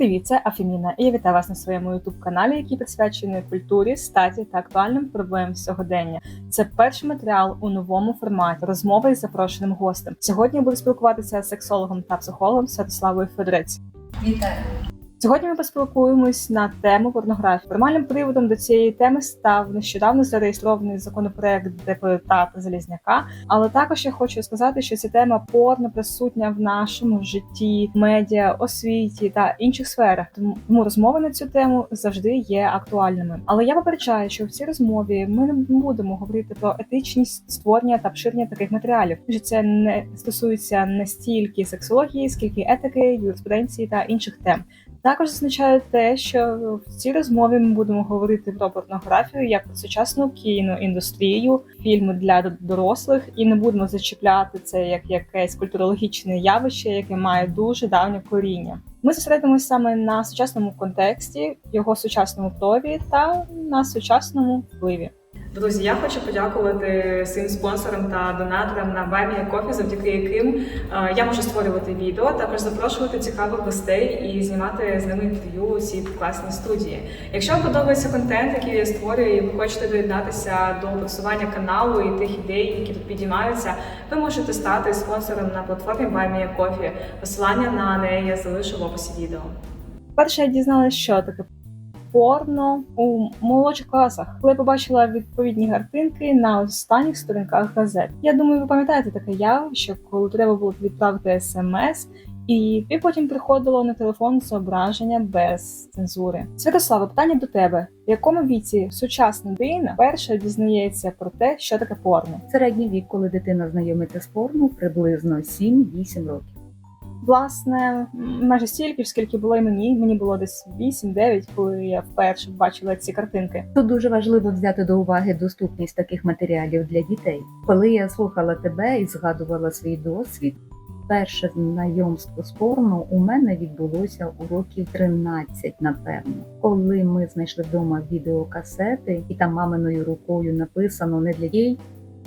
Привіт, це Афіміна, і я вітаю вас на своєму ютуб-каналі, який присвячений культурі, статі та актуальним проблемам сьогодення. Це перший матеріал у новому форматі розмови із запрошеним гостем. Сьогодні я буду спілкуватися з сексологом та психологом Святославою Федорець. Вітаю. Сьогодні ми поспілкуємось на тему порнографії. Формальним приводом до цієї теми став нещодавно зареєстрований законопроект депутата Залізняка. Але також я хочу сказати, що ця тема порно присутня в нашому житті, медіа, освіті та інших сферах. Тому розмови на цю тему завжди є актуальними. Але я попереджаю, що в цій розмові ми не будемо говорити про етичність створення та поширення таких матеріалів. Що це не стосується не стільки сексології, скільки етики, юриспруденції та інших тем. Також зазначаю те, що в цій розмові ми будемо говорити про порнографію як про сучасну кіноіндустрію, фільми для дорослих, і не будемо зачіпляти це як якесь культурологічне явище, яке має дуже давнє коріння. Ми зосередимося саме на сучасному контексті, його сучасному прові та на сучасному впливі. Друзі, я хочу подякувати своїм спонсорам та донаторам на Buy Кофі, завдяки яким е, я можу створювати відео, також запрошувати цікавих гостей і знімати з ними інтерв'ю у цій класній студії. Якщо вам подобається контент, який я створюю, і ви хочете доєднатися до просування каналу і тих ідей, які тут підіймаються, ви можете стати спонсором на платформі Buy Кофі. Посилання на неї я залишу в описі відео. Перше я дізналася, що таке порно у молодших класах, коли побачила відповідні картинки на останніх сторінках газет. Я думаю, ви пам'ятаєте таке явище, коли треба було відправити смс. І потім приходило на телефон зображення без цензури. Святослава, питання до тебе: в якому віці сучасна дитина перша дізнається про те, що таке порно? Середній вік, коли дитина знайомиться з порно, приблизно 7-8 років. Власне, майже стільки скільки було і мені. Мені було десь 8-9, коли я вперше бачила ці картинки. Тут дуже важливо взяти до уваги доступність таких матеріалів для дітей. Коли я слухала тебе і згадувала свій досвід, перше знайомство з порно у мене відбулося у років 13, напевно, коли ми знайшли вдома відеокасети, і там маминою рукою написано не для дітей,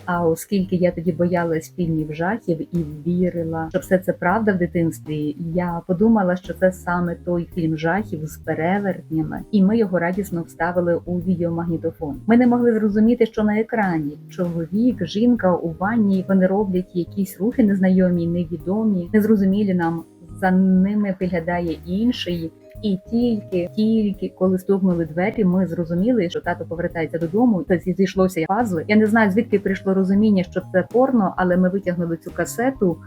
а оскільки я тоді боялась фільмів жахів і вірила, що все це правда в дитинстві, я подумала, що це саме той фільм жахів з перевертнями, і ми його радісно вставили у відеомагнітофон. Ми не могли зрозуміти, що на екрані чоловік, жінка у ванні вони роблять якісь рухи незнайомі, невідомі, незрозумілі нам. За ними виглядає інший, і тільки тільки коли стукнули двері, ми зрозуміли, що тато повертається додому. Та зійшлося пазли. Я не знаю звідки прийшло розуміння, що це порно, але ми витягнули цю касету.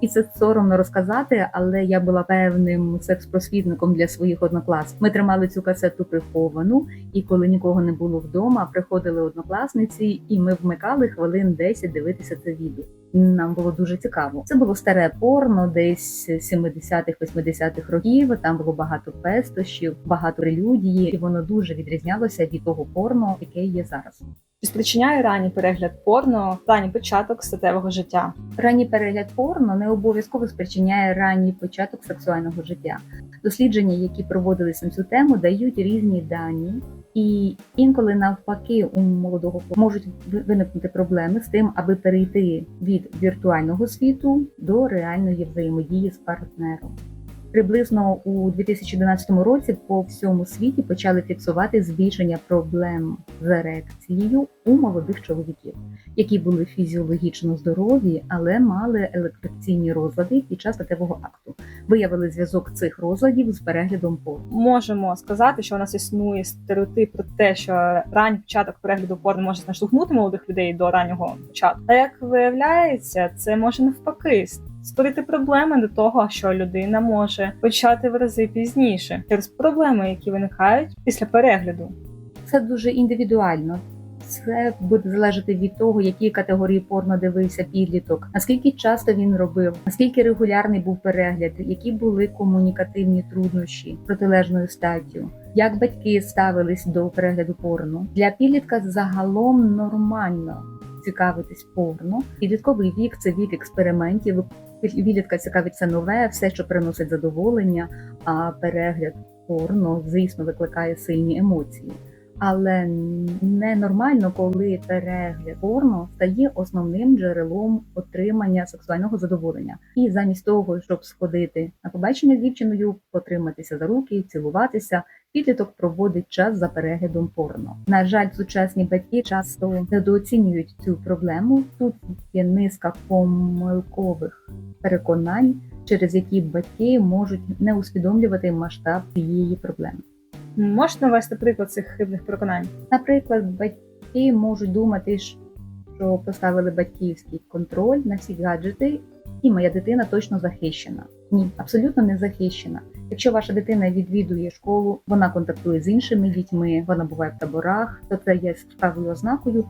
І це соромно розказати, але я була певним секс-просвітником для своїх однокласників. Ми тримали цю касету приховану, і коли нікого не було вдома, приходили однокласниці, і ми вмикали хвилин 10 дивитися це відео. Нам було дуже цікаво. Це було старе порно, десь 70-х, 80-х років. Там було багато пестощів, багато прелюдії, і воно дуже відрізнялося від того порно, яке є зараз. Чи спричиняє ранній перегляд порно ранній початок статевого життя? Ранній перегляд порно не обов'язково спричиняє ранній початок сексуального життя. Дослідження, які проводилися на цю тему, дають різні дані, і інколи навпаки у молодого можуть виникнути проблеми з тим, аби перейти від віртуального світу до реальної взаємодії з партнером. Приблизно у 2011 році по всьому світі почали фіксувати збільшення проблем з ерекцією у молодих чоловіків, які були фізіологічно здорові, але мали електриційні розлади під час статевого акту. Виявили зв'язок цих розладів з переглядом порно. Можемо сказати, що у нас існує стереотип про те, що ранній початок перегляду порно може наштовхнути молодих людей до раннього початку. А як виявляється, це може навпаки створити проблеми до того, що людина може почати в рази пізніше через проблеми, які виникають після перегляду. Це дуже індивідуально. Це буде залежати від того, які категорії порно дивився підліток, наскільки часто він робив, наскільки регулярний був перегляд, які були комунікативні труднощі протилежною статтю, як батьки ставились до перегляду порно для підлітка загалом нормально цікавитись порно. Підлітковий вік це вік експериментів. Підлітка цікавиться нове, все, що приносить задоволення, а перегляд порно, звісно, викликає сильні емоції. Але ненормально, коли перегляд порно стає основним джерелом отримання сексуального задоволення. І замість того, щоб сходити на побачення з дівчиною, потриматися за руки, цілуватися, підліток проводить час за переглядом порно. На жаль, сучасні батьки часто недооцінюють цю проблему. Тут є низка помилкових переконань, через які батьки можуть не усвідомлювати масштаб цієї проблеми. Можете навести приклад цих хибних переконань? Наприклад, батьки можуть думати, що поставили батьківський контроль на всі гаджети, і моя дитина точно захищена. Ні, абсолютно не захищена. Якщо ваша дитина відвідує школу, вона контактує з іншими дітьми, вона буває в таборах, то це є справою ознакою,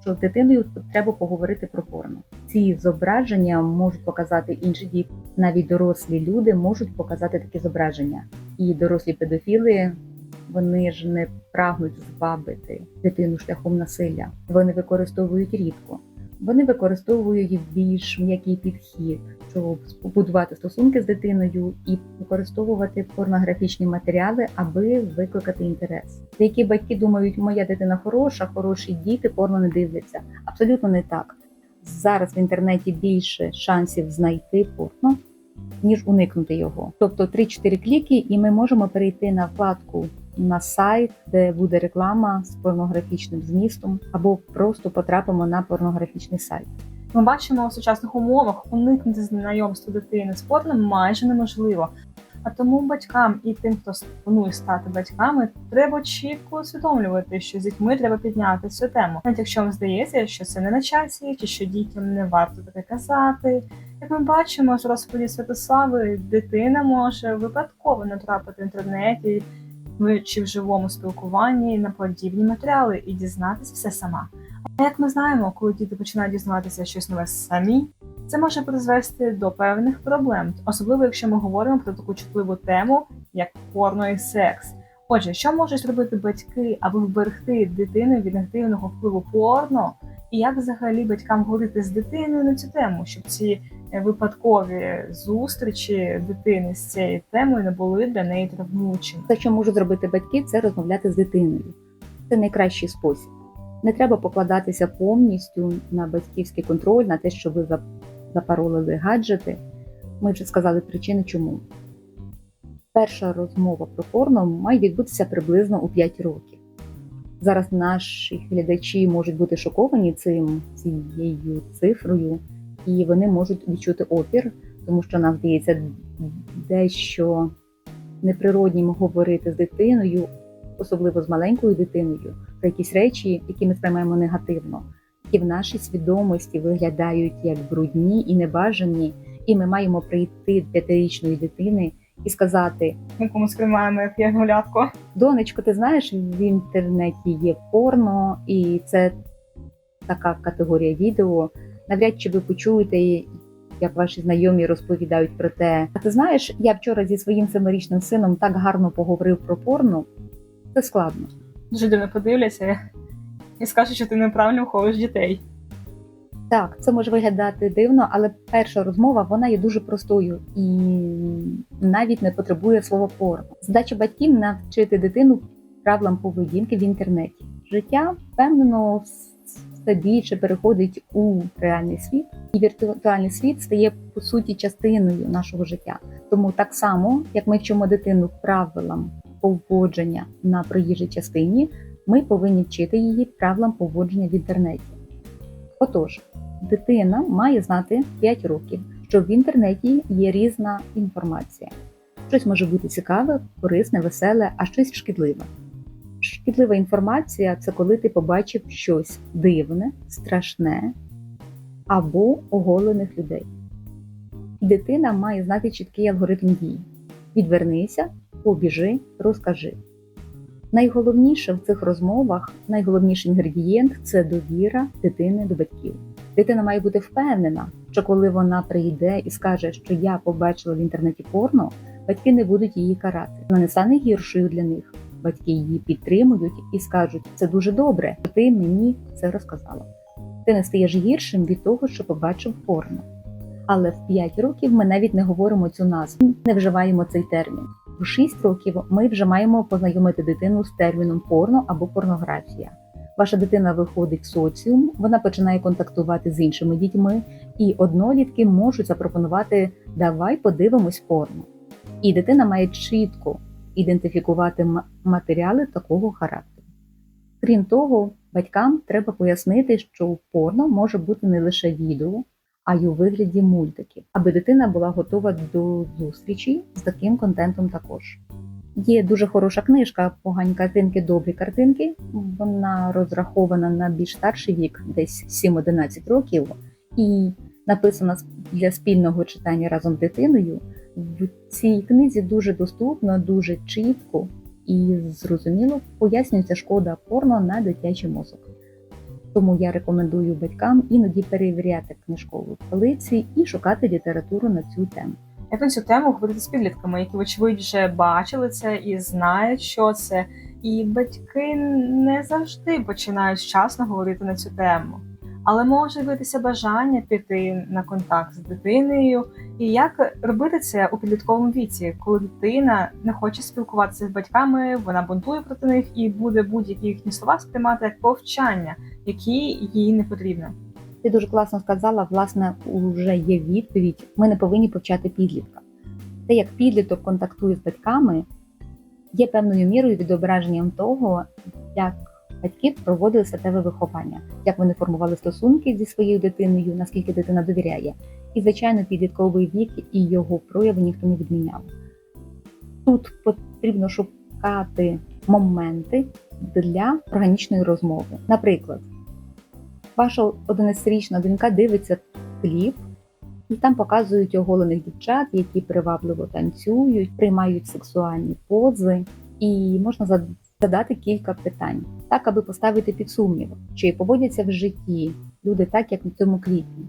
що з дитиною треба поговорити про порно. Ці зображення можуть показати інші діти. Навіть дорослі люди можуть показати такі зображення. І дорослі педофіли вони ж не прагнуть звабити дитину шляхом насилля. Вони використовують рідко. Вони використовують більш м'який підхід, щоб побудувати стосунки з дитиною і використовувати порнографічні матеріали, аби викликати інтерес. Деякі батьки думають, моя дитина хороша, хороші діти порно не дивляться. Абсолютно не так. Зараз в інтернеті більше шансів знайти порно, ніж уникнути його. Тобто 3-4 кліки, і ми можемо перейти на вкладку на сайт, де буде реклама з порнографічним змістом, або просто потрапимо на порнографічний сайт. Ми бачимо у сучасних умовах уникнути знайомства дитини з порном майже неможливо. А тому батькам і тим, хто планує стати батьками, треба чітко усвідомлювати, що з дітьми треба підняти цю тему. Навіть якщо вам здається, що це не на часі, чи що дітям не варто таке казати. Як ми бачимо з розповіді Святослави, дитина може випадково натрапити в інтернеті чи в живому спілкуванні на подібні матеріали і дізнатися все сама. А як ми знаємо, коли діти починають дізнаватися щось нове самі, це може призвести до певних проблем, особливо якщо ми говоримо про таку чутливу тему, як порно і секс. Отже, що можуть зробити батьки, аби вберегти дитину від негативного впливу порно, і як взагалі батькам говорити з дитиною на цю тему, щоб ці випадкові зустрічі дитини з цією темою не були для неї травмуючими. Те, що можуть зробити батьки, це розмовляти з дитиною. Це найкращий спосіб. Не треба покладатися повністю на батьківський контроль, на те, що ви запаролили гаджети. Ми вже сказали причини, чому. Перша розмова про порно має відбутися приблизно у 5 років. Зараз наші глядачі можуть бути шоковані цим цією цифрою і вони можуть відчути опір, тому що нам здається дещо неприроднім говорити з дитиною, особливо з маленькою дитиною, про якісь речі, які ми сприймаємо негативно, які в нашій свідомості виглядають як брудні і небажані, і ми маємо прийти п'ятирічної дитини. І сказати, ми сприймаємо як ягнолятко. Донечко, ти знаєш, в інтернеті є порно, і це така категорія відео, навряд чи ви почуєте, як ваші знайомі розповідають про те. А ти знаєш, я вчора зі своїм семирічним сином так гарно поговорив про порно. Це складно. Дуже дивно подивляться і скажуть, що ти неправильно виховуєш дітей. Так, це може виглядати дивно, але перша розмова вона є дуже простою і навіть не потребує слова порно. Задача батьків навчити дитину правилам поведінки в інтернеті. Життя впевнено все більше переходить у реальний світ, і віртуальний світ стає по суті частиною нашого життя. Тому так само, як ми вчимо дитину правилам поводження на проїжджій частині, ми повинні вчити її правилам поводження в інтернеті. Отож, дитина має знати 5 років, що в інтернеті є різна інформація. Щось може бути цікаве, корисне, веселе, а щось шкідливе. Шкідлива інформація це коли ти побачив щось дивне, страшне або оголених людей. Дитина має знати чіткий алгоритм дій. Відвернися, побіжи, розкажи. Найголовніше в цих розмовах, найголовніший інгредієнт це довіра дитини до батьків. Дитина має бути впевнена, що коли вона прийде і скаже, що я побачила в інтернеті порно, батьки не будуть її карати. Вона не стане гіршою для них батьки її підтримують і скажуть, це дуже добре, ти мені це розказала. Ти не стаєш гіршим від того, що побачив порно. Але в 5 років ми навіть не говоримо цю назву, не вживаємо цей термін. В 6 років ми вже маємо познайомити дитину з терміном порно або порнографія. Ваша дитина виходить в соціум, вона починає контактувати з іншими дітьми, і однолітки можуть запропонувати Давай подивимось порно. І дитина має чітко ідентифікувати матеріали такого характеру. Крім того, батькам треба пояснити, що порно може бути не лише відео, а й у вигляді мультиків, аби дитина була готова до зустрічі з таким контентом також. Є дуже хороша книжка Погані картинки, добрі картинки. Вона розрахована на більш старший вік, десь 7-11 років, і написана для спільного читання разом з дитиною. В цій книзі дуже доступно, дуже чітко і зрозуміло пояснюється шкода порно на дитячий мозок. Тому я рекомендую батькам іноді перевіряти книжкову полиці і шукати літературу на цю тему. Як на цю тему говорити з підлітками, які, вочевидь, вже бачили це і знають, що це. І батьки не завжди починають вчасно говорити на цю тему. Але може витися бажання піти на контакт з дитиною, і як робити це у підлітковому віці, коли дитина не хоче спілкуватися з батьками, вона бунтує проти них і буде будь-які їхні слова сприймати як повчання, які їй не потрібні. Ти дуже класно сказала, власне, вже є відповідь. Ми не повинні повчати підлітка. Те, як підліток контактує з батьками, є певною мірою відображенням того, як батьки проводили статеве виховання, як вони формували стосунки зі своєю дитиною, наскільки дитина довіряє. І, звичайно, підлітковий вік і його прояви ніхто не відміняв. Тут потрібно шукати моменти для органічної розмови. Наприклад, ваша 11-річна донька дивиться кліп, і там показують оголених дівчат, які привабливо танцюють, приймають сексуальні пози, і можна задати кілька питань, так аби поставити під сумнів, чи поводяться в житті люди так, як в цьому кліпі.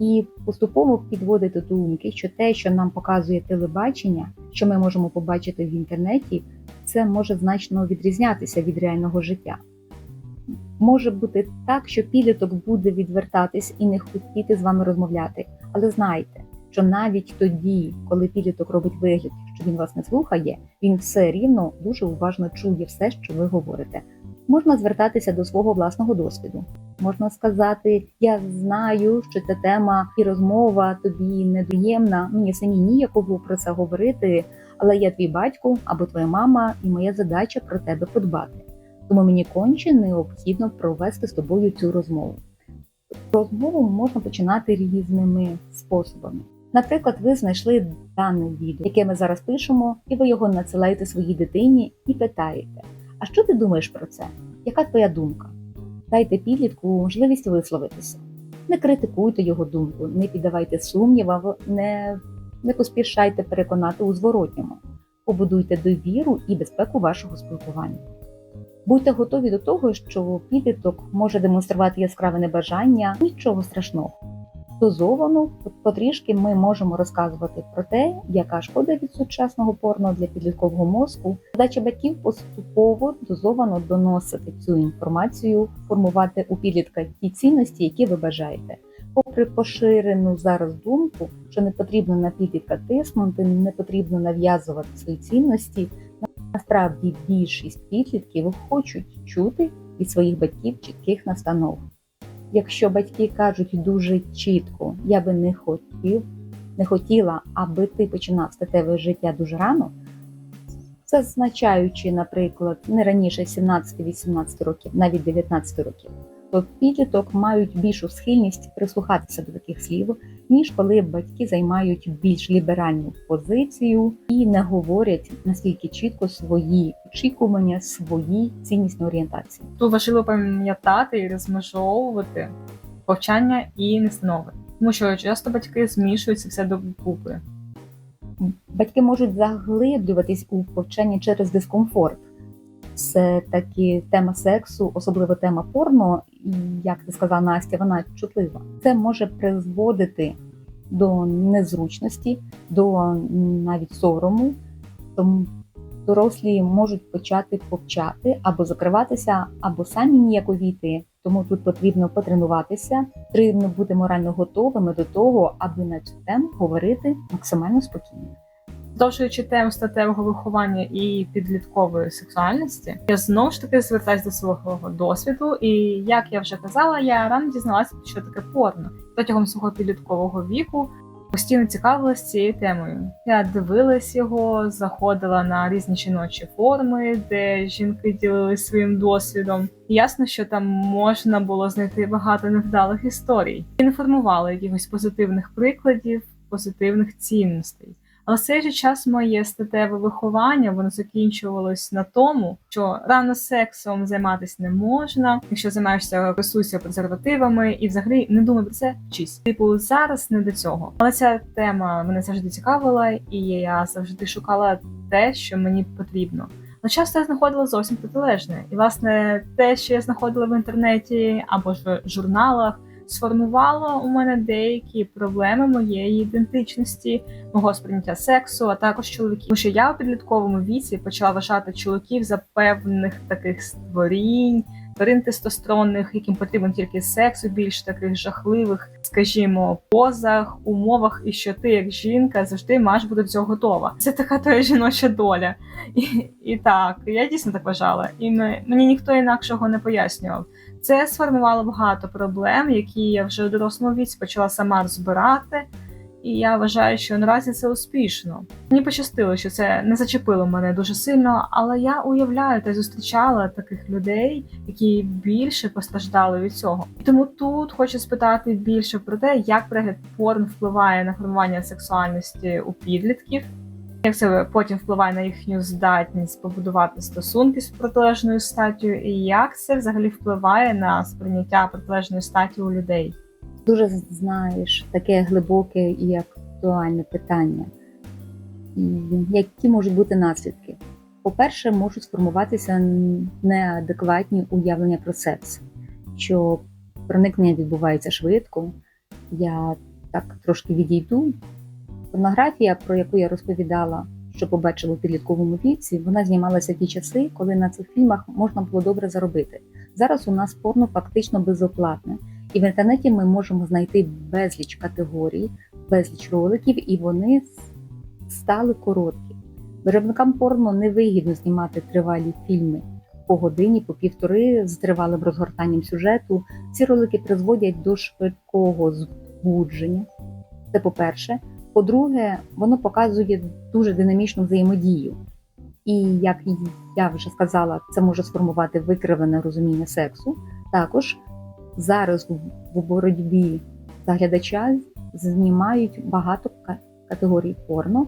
І поступово підводити думки, що те, що нам показує телебачення, що ми можемо побачити в інтернеті, це може значно відрізнятися від реального життя. Може бути так, що підліток буде відвертатись і не хотіти з вами розмовляти. Але знайте, що навіть тоді, коли підліток робить вигляд, що він вас не слухає, він все рівно дуже уважно чує все, що ви говорите. Можна звертатися до свого власного досвіду. Можна сказати, я знаю, що ця тема і розмова тобі неприємна, мені самі ніяково про це говорити, але я твій батько або твоя мама, і моя задача про тебе подбати. Тому мені конче необхідно провести з тобою цю розмову. Розмову можна починати різними способами. Наприклад, ви знайшли дане відео, яке ми зараз пишемо, і ви його надсилаєте своїй дитині і питаєте: А що ти думаєш про це? Яка твоя думка? Дайте підлітку можливість висловитися. Не критикуйте його думку, не піддавайте сумнівам, не, не поспішайте переконати у зворотньому. Побудуйте довіру і безпеку вашого спілкування. Будьте готові до того, що підліток може демонструвати яскраве небажання, нічого страшного. Дозовано потрішки ми можемо розказувати про те, яка шкода від сучасного порно для підліткового мозку. Задача батьків поступово дозовано доносити цю інформацію, формувати у підлітка ті цінності, які ви бажаєте. Попри поширену зараз думку, що не потрібно на підлітка тиснути, не потрібно нав'язувати свої цінності. Насправді більшість підлітків хочуть чути від своїх батьків чітких настанов. Якщо батьки кажуть дуже чітко, я би не хотів, не хотіла, аби ти починав статеве життя дуже рано, зазначаючи, наприклад, не раніше 17-18 років, навіть 19 років, то підліток мають більшу схильність прислухатися до таких слів, ніж коли батьки займають більш ліберальну позицію і не говорять настільки чітко свої очікування, свої ціннісні орієнтації. Тут важливо пам'ятати і розмежовувати повчання і настанови, тому що часто батьки змішують це все докупи. Батьки можуть заглиблюватись у повчання через дискомфорт. Це такі тема сексу, особливо тема порно, як ти сказала Настя, вона чутлива. Це може призводити до незручності, до навіть сорому. Тому дорослі можуть почати повчати або закриватися, або самі ніяковіти. Тому тут потрібно потренуватися, потрібно бути морально готовими до того, аби на цю тему говорити максимально спокійно. Продовжуючи тему статевого виховання і підліткової сексуальності, я знову ж таки звертаюся до свого досвіду. І як я вже казала, я рано дізналася, що таке порно протягом свого підліткового віку. Постійно цікавилася цією темою. Я дивилась його, заходила на різні жіночі форми, де жінки ділились своїм досвідом. Ясно, що там можна було знайти багато невдалих історій. І якихось позитивних прикладів, позитивних цінностей. Але в цей же час моє статеве виховання воно закінчувалось на тому, що рано сексом займатися не можна. Якщо займаєшся, користуйся презервативами і взагалі не думай про це вчись. Типу, зараз не до цього. Але ця тема мене завжди цікавила, і я завжди шукала те, що мені потрібно. Але часто я знаходила зовсім протилежне. І, власне, те, що я знаходила в інтернеті або ж в журналах, сформувало у мене деякі проблеми моєї ідентичності, мого сприйняття сексу, а також чоловіків. Тому що я у підлітковому віці почала вважати чоловіків за певних таких створінь, тварин тестостеронних, яким потрібен тільки секс у більш таких жахливих, скажімо, позах, умовах, і що ти, як жінка, завжди маєш бути до цього готова. Це така твоя жіноча доля. І, і так, я дійсно так вважала. І ми, мені ніхто інакшого не пояснював. Це сформувало багато проблем, які я вже у дорослому віці почала сама розбирати. І я вважаю, що наразі це успішно. Мені пощастило, що це не зачепило мене дуже сильно, але я уявляю та зустрічала таких людей, які більше постраждали від цього. Тому тут хочу спитати більше про те, як перегляд порн впливає на формування сексуальності у підлітків, як це потім впливає на їхню здатність побудувати стосунки з протилежною статтю, і як це взагалі впливає на сприйняття протилежної статі у людей. Дуже знаєш таке глибоке і актуальне питання. Які можуть бути наслідки? По-перше, можуть сформуватися неадекватні уявлення про секс, що проникнення відбувається швидко. Я так трошки відійду. Порнографія, про яку я розповідала, що побачила у підлітковому віці, вона знімалася в ті часи, коли на цих фільмах можна було добре заробити. Зараз у нас порно фактично безоплатне. І в інтернеті ми можемо знайти безліч категорій, безліч роликів, і вони стали короткі. Виробникам порно невигідно знімати тривалі фільми по годині, по півтори з тривалим розгортанням сюжету. Ці ролики призводять до швидкого збудження. Це по-перше. По-друге, воно показує дуже динамічну взаємодію. І як я вже сказала, це може сформувати викривлене розуміння сексу. Також зараз в боротьбі за глядача знімають багато категорій порно,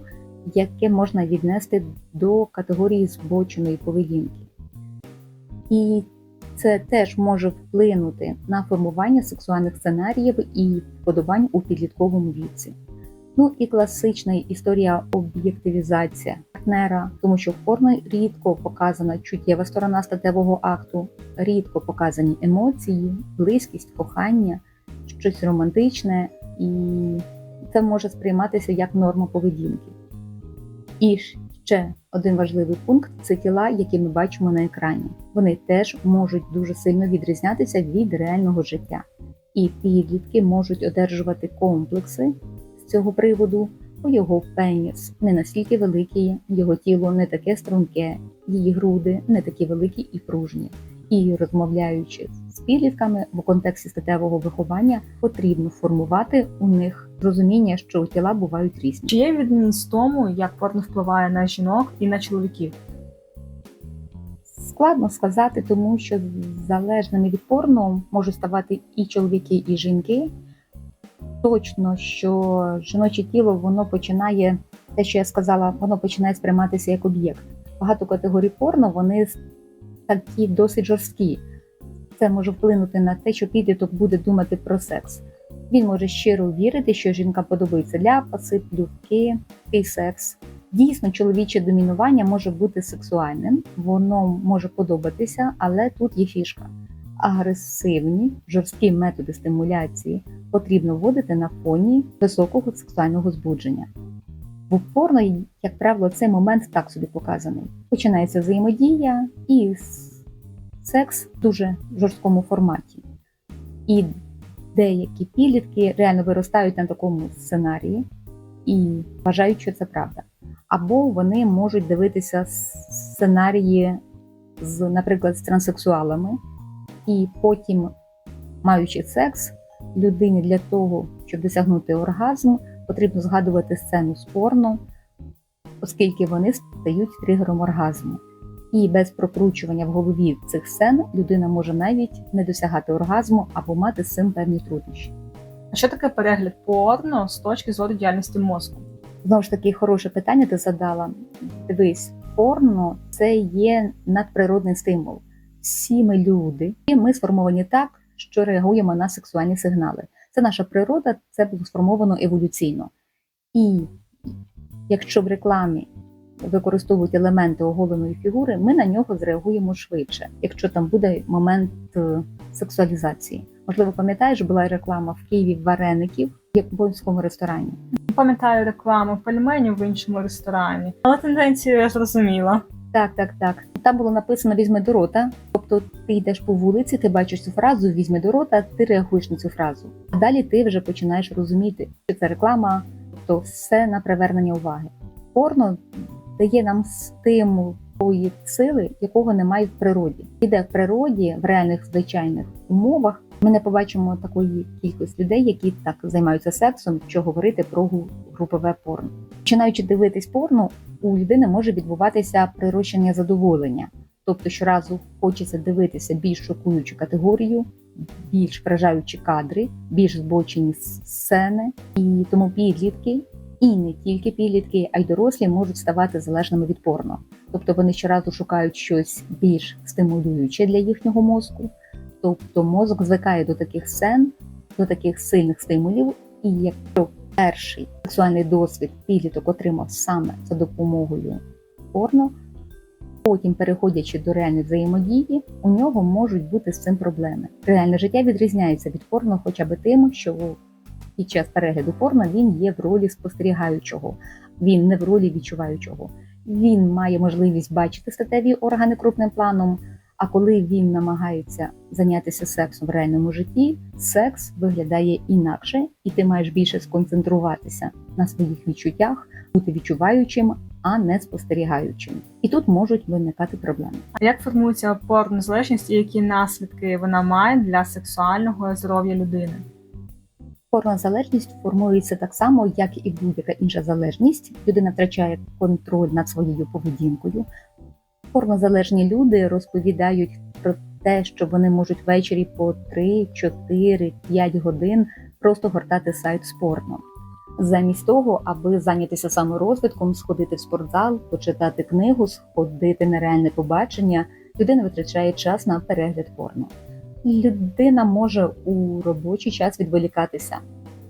яке можна віднести до категорії збоченої поведінки. І це теж може вплинути на формування сексуальних сценаріїв і вподобань у підлітковому віці. Ну і класична історія об'єктивізація партнера, тому що в порно рідко показана чуттєва сторона статевого акту, рідко показані емоції, близькість, кохання, щось романтичне, і це може сприйматися як норма поведінки. І ще один важливий пункт це тіла, які ми бачимо на екрані. Вони теж можуть дуже сильно відрізнятися від реального життя, і підлітки можуть одержувати комплекси цього приводу. Бо його пеніс не настільки великий, його тіло не таке струнке, її груди не такі великі і пружні. І розмовляючи з підлітками в контексті статевого виховання, потрібно формувати у них розуміння, що тіла бувають різні. Чи є відмінність тому, як порно впливає на жінок і на чоловіків? Складно сказати, тому що залежними від порно можуть ставати і чоловіки, і жінки. Точно, що жіноче тіло воно починає, те, що я сказала, воно починає сприйматися як об'єкт. Багато категорій порно вони такі досить жорсткі. Це може вплинути на те, що підліток буде думати про секс. Він може щиро вірити, що жінка подобається ляпаси, плювки і секс. Дійсно, чоловіче домінування може бути сексуальним, воно може подобатися, але тут є фішка. Агресивні, жорсткі методи стимуляції потрібно вводити на фоні високого сексуального збудження. В порно, як правило, цей момент так собі показаний. Починається взаємодія і секс в дуже жорсткому форматі. І деякі підлітки реально виростають на такому сценарії і вважають, що це правда. або вони можуть дивитися сценарії з, наприклад, з транссексуалами, і потім, маючи секс, людині для того, щоб досягнути оргазм, потрібно згадувати сцену з порно, оскільки вони стають тригером оргазму. І без прокручування в голові цих сцен людина може навіть не досягати оргазму або мати з цим певні труднощі. А що таке перегляд порно з точки зору діяльності мозку? Знову ж таки, хороше питання ти задала. Дивись, порно це є надприродний стимул. Всі ми люди, і ми сформовані так, що реагуємо на сексуальні сигнали. Це наша природа, це було сформовано еволюційно. І якщо в рекламі використовують елементи оголеної фігури, ми на нього зреагуємо швидше, якщо там буде момент е, сексуалізації. Можливо, пам'ятаєш, була реклама в Києві вареників в японському ресторані. Пам'ятаю рекламу пельменів в іншому ресторані, але тенденцію я зрозуміла. Так, так, так. Там було написано візьми до рота. Тобто ти йдеш по вулиці, ти бачиш цю фразу візьми до рота, ти реагуєш на цю фразу. А далі ти вже починаєш розуміти, що це реклама, то все на привернення уваги. Порно дає нам стимул тої сили, якого немає в природі. І де в природі, в реальних звичайних умовах, ми не побачимо такої кількості людей, які так займаються сексом, що говорити про групове порно. Починаючи дивитись порно, у людини може відбуватися прирощення задоволення. Тобто щоразу хочеться дивитися більш шокуючу категорію, більш вражаючі кадри, більш збочені сцени, і тому підлітки, і не тільки підлітки, а й дорослі можуть ставати залежними від порно. Тобто вони щоразу шукають щось більш стимулююче для їхнього мозку. Тобто мозок звикає до таких сцен, до таких сильних стимулів, і якщо перший сексуальний досвід підліток отримав саме за допомогою порно, потім, переходячи до реальної взаємодії, у нього можуть бути з цим проблеми. Реальне життя відрізняється від порно хоча б тим, що під час перегляду порно він є в ролі спостерігаючого, він не в ролі відчуваючого. Він має можливість бачити статеві органи крупним планом. А коли він намагається зайнятися сексом в реальному житті, секс виглядає інакше, і ти маєш більше сконцентруватися на своїх відчуттях, бути відчуваючим, а не спостерігаючим. І тут можуть виникати проблеми. А як формується порнозалежність і які наслідки вона має для сексуального здоров'я людини? Порнозалежність формується так само, як і будь-яка інша залежність. Людина втрачає контроль над своєю поведінкою. Порнозалежні люди розповідають про те, що вони можуть ввечері по 3, 4, 5 годин просто гортати сайт з порно. Замість того, аби зайнятися саморозвитком, сходити в спортзал, почитати книгу, сходити на реальне побачення, людина витрачає час на перегляд порно. Людина може у робочий час відволікатися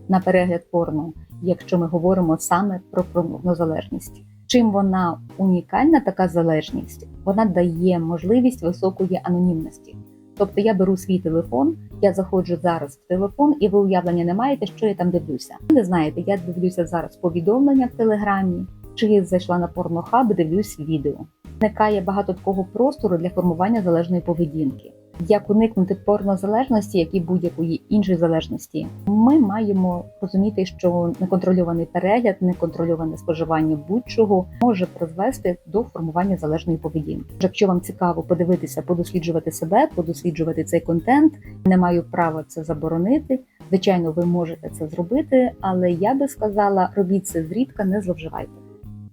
на перегляд порно, якщо ми говоримо саме про порнозалежність. Чим вона унікальна, така залежність, вона дає можливість високої анонімності. Тобто я беру свій телефон, я заходжу зараз в телефон, і ви уявлення не маєте, що я там дивлюся. Не знаєте, я дивлюся зараз повідомлення в телеграмі, чи зайшла на порнохаб, дивлюсь відео. Виникає багато такого простору для формування залежної поведінки. Як уникнути порнозалежності, як і будь-якої іншої залежності, ми маємо розуміти, що неконтрольований перегляд, неконтрольоване споживання будь-чого може призвести до формування залежної поведінки. Якщо вам цікаво подивитися, подосліджувати себе, подосліджувати цей контент, не маю права це заборонити. Звичайно, ви можете це зробити, але я би сказала, робіть це зрідка, не зловживайте.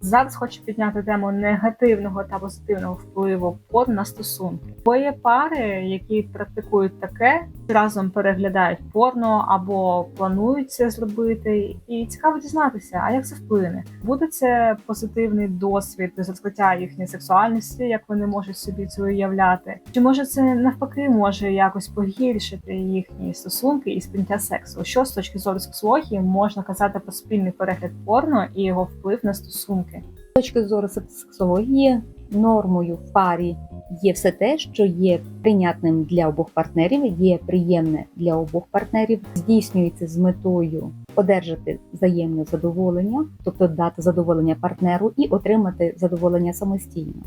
Зараз хочу підняти тему негативного та позитивного впливу порно на стосунки. Бо є пари, які практикують таке, разом переглядають порно або планують це зробити. І цікаво дізнатися, а як це вплине? Буде це позитивний досвід з розкриття їхньої сексуальності, як вони можуть собі це уявляти? Чи може це навпаки може якось погіршити їхні стосунки і сприйняття сексу? Що з точки зору сексології можна казати про спільний перегляд порно і його вплив на стосунки? З точки зору сексології, нормою в парі є все те, що є прийнятним для обох партнерів, є приємне для обох партнерів, здійснюється з метою одержати взаємне задоволення, тобто дати задоволення партнеру і отримати задоволення самостійно.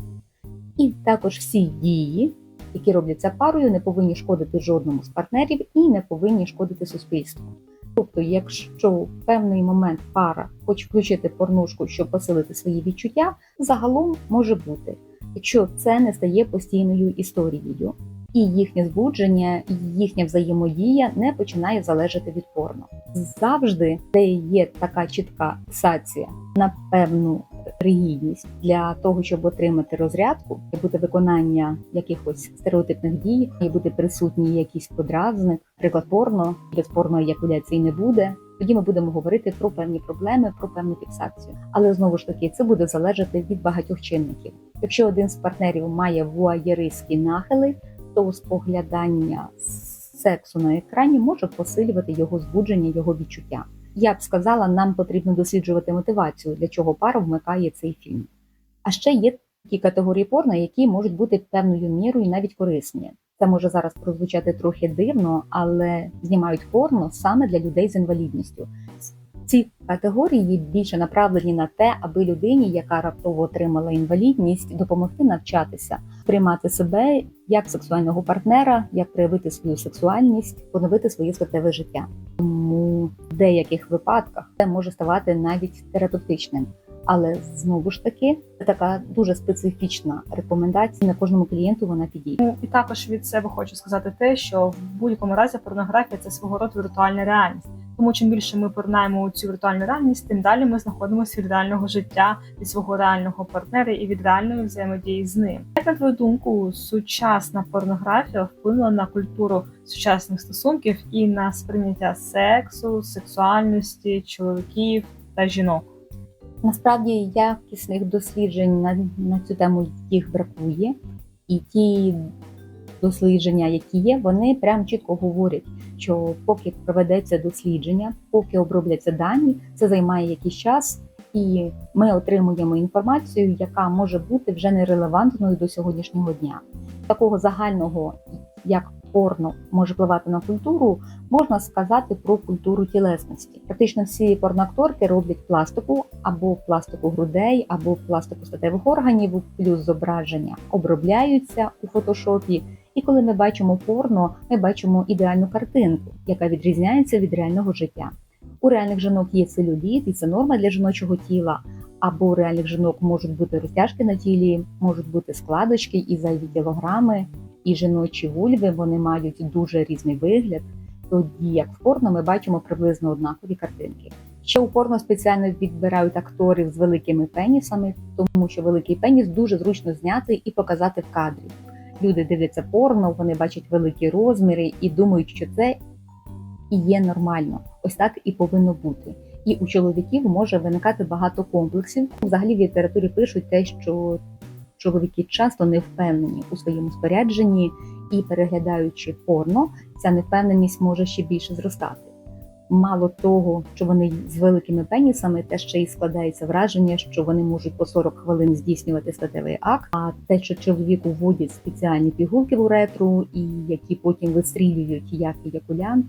І також всі дії, які робляться парою, не повинні шкодити жодному з партнерів і не повинні шкодити суспільству. Тобто, якщо в певний момент пара хоче включити порнушку, щоб посилити свої відчуття, загалом може бути, якщо це не стає постійною історією, і їхнє збудження, і їхня взаємодія не починає залежати від порно. Завжди, де є така чітка фіксація на певну ригідність для того, щоб отримати розрядку, бути виконання якихось стереотипних дій, і бути присутній якийсь подразник, приклад порно, без порно еякуляції не буде. Тоді ми будемо говорити про певні проблеми, про певну фіксацію. Але знову ж таки, це буде залежати від багатьох чинників. Якщо один з партнерів має вуаєристські нахили, то споглядання сексу на екрані може посилювати його збудження, його відчуття. Я б сказала, нам потрібно досліджувати мотивацію, для чого пара вмикає цей фільм. А ще є такі категорії порно, які можуть бути певною мірою навіть корисні. Це може зараз прозвучати трохи дивно, але знімають порно саме для людей з інвалідністю. Ці категорії більше направлені на те, аби людині, яка раптово отримала інвалідність, допомогти навчатися приймати себе як сексуального партнера, як проявити свою сексуальність, поновити своє статеве життя. Тому деяких випадках це може ставати навіть терапевтичним. Але знову ж таки, це така дуже специфічна рекомендація. На кожному клієнту вона підійде. Ну, І також від себе хочу сказати те, що в будь-якому разі порнографія це свого роду віртуальна реальність. Тому чим більше ми порнаємо у цю віртуальну реальність, тим далі ми знаходимося від реального життя, від свого реального партнера і від реальної взаємодії з ним. Як на твою думку, сучасна порнографія вплинула на культуру сучасних стосунків і на сприйняття сексу, сексуальності, чоловіків та жінок? Насправді якісних досліджень на, на цю тему їх бракує, і ті дослідження, які є, вони прям чітко говорять, що поки проведеться дослідження, поки обробляться дані, це займає якийсь час, і ми отримуємо інформацію, яка може бути вже нерелевантною до сьогоднішнього дня. Такого загального, як порно може впливати на культуру, можна сказати про культуру тілесності. Практично всі порноакторки роблять пластику або пластику грудей, або пластику статевих органів, плюс зображення обробляються у фотошопі. І коли ми бачимо порно, ми бачимо ідеальну картинку, яка відрізняється від реального життя. У реальних жінок є целюліт, і це норма для жіночого тіла. Або у реальних жінок можуть бути розтяжки на тілі, можуть бути складочки і зайві кілограми, і жіночі вульви вони мають дуже різний вигляд. Тоді як в порно ми бачимо приблизно однакові картинки. Ще у порно спеціально відбирають акторів з великими пенісами, тому що великий пеніс дуже зручно зняти і показати в кадрі. Люди дивляться порно, вони бачать великі розміри і думають, що це і є нормально. Ось так і повинно бути. І у чоловіків може виникати багато комплексів. Взагалі в літературі пишуть те, що чоловіки часто не впевнені у своєму спорядженні, і переглядаючи порно, ця невпевненість може ще більше зростати. Мало того, що вони з великими пенісами, те ще й складається враження, що вони можуть по 40 хвилин здійснювати статевий акт. А те, що чоловіку вводять спеціальні пігулки в уретру, і які потім вистрілюють як еякулянт,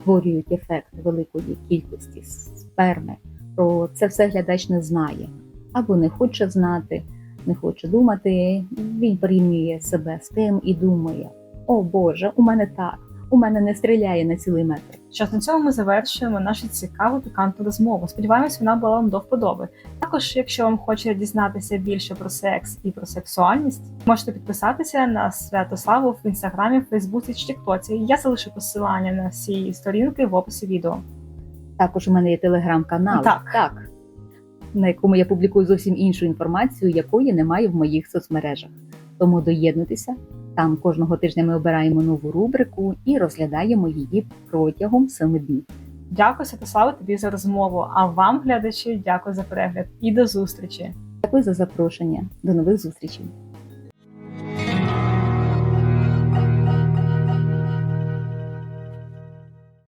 створюють ефект великої кількості сперми, то це все глядач не знає або не хоче знати, не хоче думати. Він порівнює себе з тим і думає: о Боже, у мене так, у мене не стріляє на цілий метр. Що на цьому ми завершуємо нашу цікаву пікантну розмову. Сподіваємось, вона була вам до вподоби. Також, якщо вам хочеться дізнатися більше про секс і про сексуальність, можете підписатися на Святославу в інстаграмі, Фейсбуці чи Тіктоці. Я залишу посилання на всі сторінки в описі відео. Також у мене є телеграм-канал, Так. так, на якому я публікую зовсім іншу інформацію, якої немає в моїх соцмережах. Тому доєднуйтеся. Там кожного тижня ми обираємо нову рубрику і розглядаємо її протягом семи днів. Дякую, Святославе, тобі за розмову. А вам, глядачі, дякую за перегляд і до зустрічі. Дякую за запрошення. До нових зустрічей.